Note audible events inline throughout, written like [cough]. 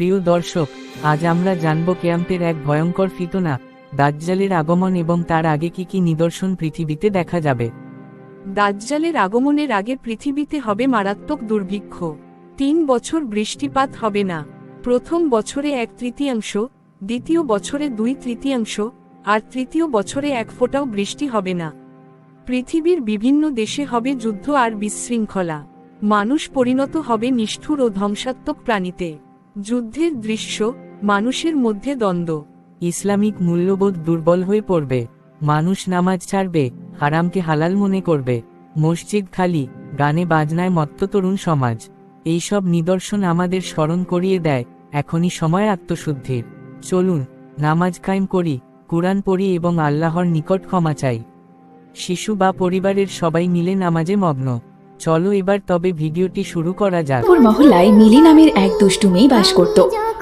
প্রিয় দর্শক, আজ আমরা জানব কেয়ামতের এক ভয়ঙ্কর ফিতনা, দাজ্জালের আগমন এবং তার আগে কি কি নিদর্শন পৃথিবীতে দেখা যাবে। দাজ্জালের আগমনের আগে পৃথিবীতে হবে মারাত্মক দুর্ভিক্ষ। তিন বছর বৃষ্টিপাত হবে না। প্রথম বছরে এক তৃতীয়াংশ, দ্বিতীয় বছরে দুই তৃতীয়াংশ, আর তৃতীয় বছরে এক ফোঁটাও বৃষ্টি হবে না। পৃথিবীর বিভিন্ন দেশে হবে যুদ্ধ আর বিশৃঙ্খলা। মানুষ পরিণত হবে নিষ্ঠুর ও ধ্বংসাত্মক প্রাণীতে। যুদ্ধের দৃশ্য, মানুষের মধ্যে দ্বন্দ্ব। ইসলামিক মূল্যবোধ দুর্বল হয়ে পড়বে। মানুষ নামাজ ছাড়বে, হারামকে হালাল মনে করবে। মসজিদ খালি, গানে বাজনায় মত্ত তরুণ সমাজ। এইসব নিদর্শন আমাদের স্মরণ করিয়ে দেয়, এখনই সময় আত্মশুদ্ধির। চলুন, নামাজ কায়েম করি, কোরআন পড়ি এবং আল্লাহর নিকট ক্ষমা চাই। শিশু বা পরিবারের সবাই মিলে নামাজে মগ্ন। চলো এবার তবে ভিডিওটি শুরু করা যাক। পুর মহল্লায় মিলি নামের এক দুষ্টু মেয়ে বাস করত।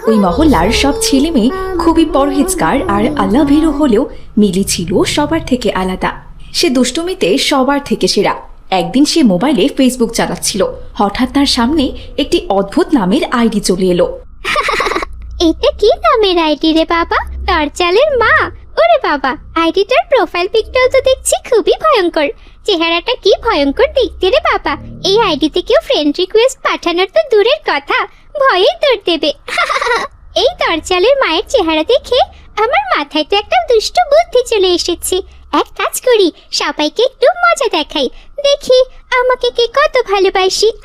ওই মহল্লার সব ছেলে মেয়ে খুবই পরহেজগার আর আল্লাহ ভীরু হলেও মিলি ছিল সবার থেকে আলাদা। সে দুষ্টুমিতে সবার থেকে সেরা। একদিন সে মোবাইলে ফেসবুক চালাচ্ছিল। হঠাৎ তার সামনে একটি অদ্ভুত নামের আইডি চলে এলো। [laughs] এটা কি নামের আইডি রে বাবা? তার দরজালের মা। ওরে বাবা আইডিটার প্রোফাইল পিকটাও তো দেখছি খুবই ভয়ঙ্কর। চেহারাটা কি ভয়ঙ্কর দেখতে রে বাবা। এই আইডিতে কেউ ফ্রেন্ড রিকোয়েস্ট পাঠানোর তো দূরের কথা। ভয়ে দৌড় দেবে। [laughs] এই দরজালের মায়ের চেহারা দেখে আমার মাথায় তো একটা দুষ্ট বুদ্ধি চলে এসেছে। এক কাজ করি, সবাইকে একটু মজা দেখাই। দেখি আমাকে কে কত ভালোবাসি। [laughs]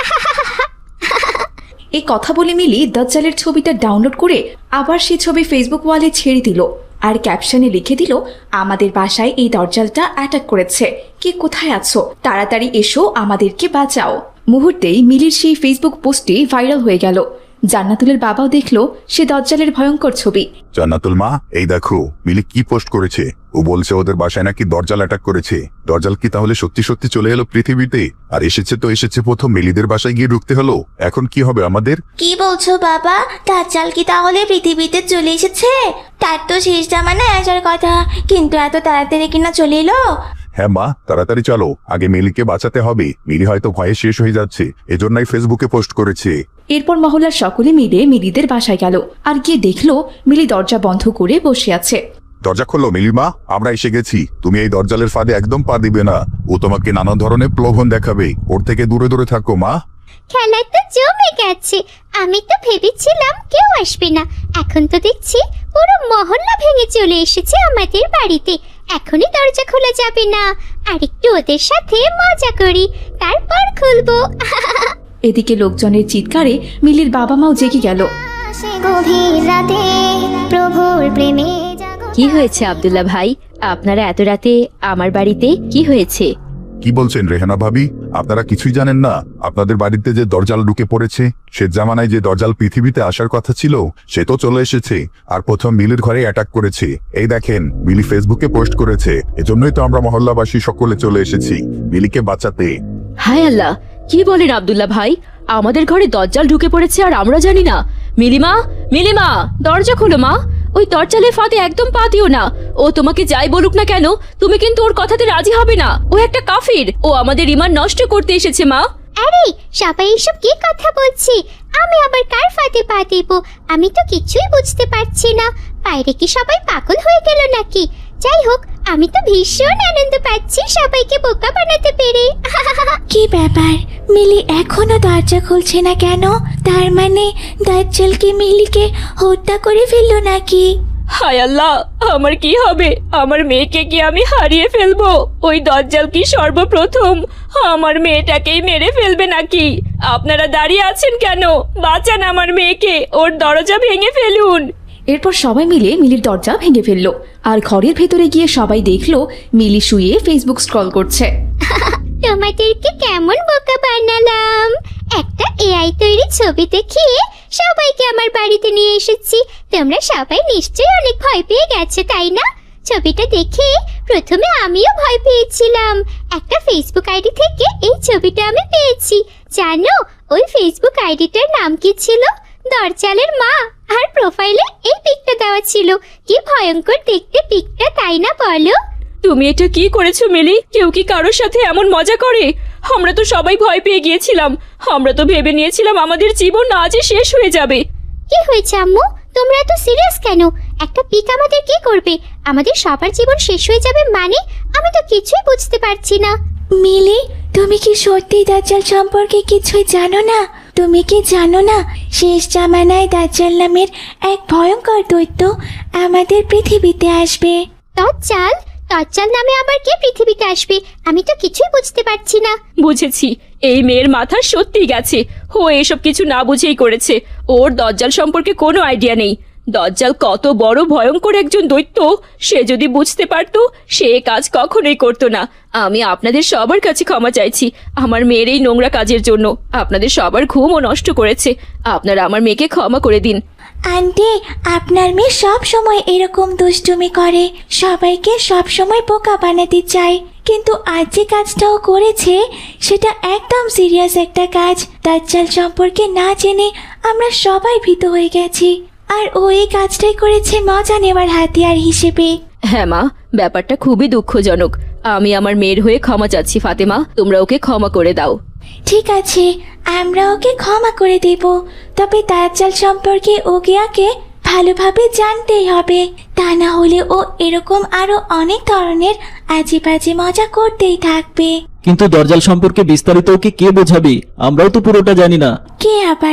এই কথা বলে মিলি দজ্জালের ছবিটা ডাউনলোড করে আবার সেই ছবি ফেসবুক ওয়ালে ছেড়ে দিল। আর ক্যাপশনে লিখে দিল, আমাদের বাসায় এই দরজালটা অ্যাটাক করেছে। কে কোথায় আছো? তাড়াতাড়ি এসো, আমাদেরকে বাঁচাও। মুহূর্তেই মিলির সেই ফেসবুক পোস্টটি ভাইরাল হয়ে গেল। জান্নাতুলের বাবাও দেখল সে দজ্জালের ভয়ঙ্কর ছবি। জান্নাতুল মা এই দেখো মিলি কি পোস্ট করেছে? ও বলছে ওদের বাসায় নাকি দরজাল অ্যাটাক করেছে। দরজাল কি তাহলে সত্যি সত্যি চলে এলো পৃথিবীতে? আর এসেছে তো এসেছে প্রথম মিলিদের বাসায় গিয়ে ঢুকতে হলো। এখন কি হবে আমাদের? কি বলছো বাবা? দাজ্জাল কি তাহলে পৃথিবীতে চলে এসেছে? তার তো শেষ জামানায় আসার কথা। কিন্তু এত তাড়াতাড়ি কিনা চলে এলো? হ্যাঁ মা তাড়াতাড়ি চলো। আগে মিলিকে বাঁচাতে হবে। মিলি হয়তো ভয়ে শেষ হয়ে যাচ্ছে। এজন্যই ফেসবুকে পোস্ট করেছে। এরপর মহল্লার সকলে মিলে মিলিদের বাসায় গেল। আর গিয়ে দেখল মিলি দরজা বন্ধ করে বসে আছে। দরজা খোলো মিলিমা আমরা এসে গেছি। তুমি এই দরজালের ফাঁদে একদম পা দিবে না। ও তোমাকে নানা ধরনের প্রলোভন দেখাবে। ওর থেকে দূরে দূরে থাকো মা। খেলা তো জমে গেছে। আমি তো ভেবেছিলাম কেউ আসবে না। এখন তো দেখছি পুরো মহল্লা ভেঙে চলে এসেছে আমাদের বাড়িতে। এখনই দরজা খোলা যাবে না। আর একটু ওদের সাথে মজা করি। তারপর খুলবো। [laughs] এদিকে লোকজনের চিৎকারে মিলির বাবা মাও জেগে গেল। সে গভীর রাতে প্রভুর প্রেমে কি হয়েছে আব্দুল্লাহ ভাই? আপনারা এত রাতে আমার বাড়িতে কি হয়েছে? কি বলছেন রেহানা ভাবি? আপনারা কিছুই জানেন না। আপনাদের বাড়িতে যে দরজাল ঢুকে পড়েছে সে জামানায় যে দরজাল পৃথিবীতে আসার কথা ছিল সে তো চলে এসেছে। আর প্রথম মিলির ঘরে অ্যাটাক করেছে। এই দেখেন মিলি ফেসবুকে পোস্ট করেছে। এজন্যই তো আমরা মহল্লাবাসী সকলে চলে এসেছি মিলিকে বাঁচাতে। হায় আল্লাহ! কি বলেন আব্দুল্লাহ ভাই? আমাদের ঘরে দজ্জাল ঢুকে পড়েছে আর আমরা জানি না। মিলিমা মিলিমা, দরজা খোলো মা। ওই দরজালের ফাঁদে একদম পা দিও না। ও তোমাকে যাই বলুক না কেন, তুমি কিন্তু ওর কথাতে রাজি হবে না। ও একটা কাফির। ও আমাদের ইমান নষ্ট করতে এসেছে মা। আরে সবাই এসব কি কথা বলছি? আমি আবার কার ফাঁদে পা দেব? আমি তো কিছুই বুঝতে পারছি না। বাইরে কি সবাই পাগল হয়ে গেল নাকি? যাই হোক আমি তো ভীষণ আনন্দ পাচ্ছি সবাইকে বোকা বানাতে পেরে। [laughs] কি ব্যাপার? মিলি এখনও দরজা খুলছে না কেন? তার মানে দাজ্জাল কি মিলিকে হত্যা করে ফেলল নাকি? হায় আল্লাহ আমার কি হবে? আমার মেয়েকে কি আমি হারিয়ে ফেলব? ওই দজ্জাল কি সর্বপ্রথম আমার মেয়েটাকেই মেরে ফেলবে নাকি? আপনারা দাঁড়িয়ে আছেন কেন? বাঁচান আমার মেয়েকে ওর দরজা ভেঙে ফেলুন। এরপর সবাই মিলে মিলির দরজা ভেঙে ফেলল। আর ঘরের ভেতরে গিয়ে সবাই দেখল, মিলি শুয়ে ফেসবুক স্ক্রল করছে। [laughs] তোমাদেরকে কেমন বোকা বানালাম? একটা এআই তৈরি ছবি দেখিয়ে সবাইকে আমার বাড়িতে নিয়ে এসেছি। তোমরা সবাই নিশ্চয়ই অনেক ভয় পেয়ে গেছে, তাই না? ছবিটা দেখে প্রথমে আমিও ভয় পেয়েছিলাম। একটা ফেসবুক আইডি থেকে এই ছবিটা আমি পেয়েছি। জানো, ওই ফেসবুক আইডিটার নাম কি ছিল? দরজালের মা। আর প্রোফাইলে এই পিকটা দেওয়া ছিল। কি ভয়ঙ্কর দেখতে পিকটা তাই না বলো? তুমি এটা কি করেছ মিলি? কেউ কি কারোর সাথে এমন মজা করে? আমরা তো সবাই ভয় পেয়ে গিয়েছিলাম। আমরা তো ভেবে নিয়েছিলাম আমাদের জীবন আজই শেষ হয়ে যাবে। কি হয়েছে আম্মু? তোমরা এত সিরিয়াস কেন? একটা পিক আমাদের কি করবে? আমাদের সবার জীবন শেষ হয়ে যাবে মানে আমি তো কিছুই বুঝতে পারছি না। মিলি তুমি কি সত্যি দাজ্জাল সম্পর্কে কিছুই জানো না? তুমি কি জানো না শেষ জামানায় দাজ্জাল নামের এক ভয়ঙ্কর দৈত্য আমাদের পৃথিবীতে আসবে? দাজ্জাল? দাজ্জাল নামে আবার কে পৃথিবীতে আসবে? আমি তো কিছুই বুঝতে পারছি না। বুঝেছি এই মেয়ের মাথা সত্যি গেছে। ও এসব কিছু না বুঝেই করেছে। ওর দজ্জাল সম্পর্কে কোনো আইডিয়া নেই। দজ্জাল কত বড় ভয়ঙ্কর একজন দৈত্য। সে যদি বুঝতে পারতো, সে কাজ কখনোই করতো না। আমি আপনাদের সবার কাছে ক্ষমা চাইছি, আমার মেয়ের এই নোংরা কাজের জন্য। আপনাদের সবার ঘুমও নষ্ট করেছে। আপনারা আমার মেয়েকে ক্ষমা করে দিন। আন্টি, আপনার মেয়ে সব সময় এরকম দুষ্টুমি করে। সবাইকে সব সময় বোকা বানাতে চায়। কিন্তু আজ যে কাজটাও করেছে, সেটা একদম সিরিয়াস একটা কাজ। দাজ্জাল সম্পর্কে না জেনে আমরা সবাই ভীত হয়ে গেছি। আর ও এই কাজটাই করেছে মজা নেওয়ার হাতিয়ার হিসেবে। হ্যাঁ মা ব্যাপারটা খুবই দুঃখজনক। আমি আমার মেয়ের হয়ে ক্ষমা চাচ্ছি ফাতেমা। তোমরা ওকে ক্ষমা করে দাও। ঠিক আছে আমরা ওকে ক্ষমা করে দেব। তবে দাজ্জাল সম্পর্কে ওকে ওগিয়াকে ভালোভাবে জানতেই হবে। তা না হলে ও এরকম আরও অনেক ধরনের আজে বাজে মজা করতেই থাকবে। কিন্তু দরজাল সম্পর্কে বিস্তারিত ওকে কে বোঝাবে? আমরাও তো পুরোটা জানি না। কে আবার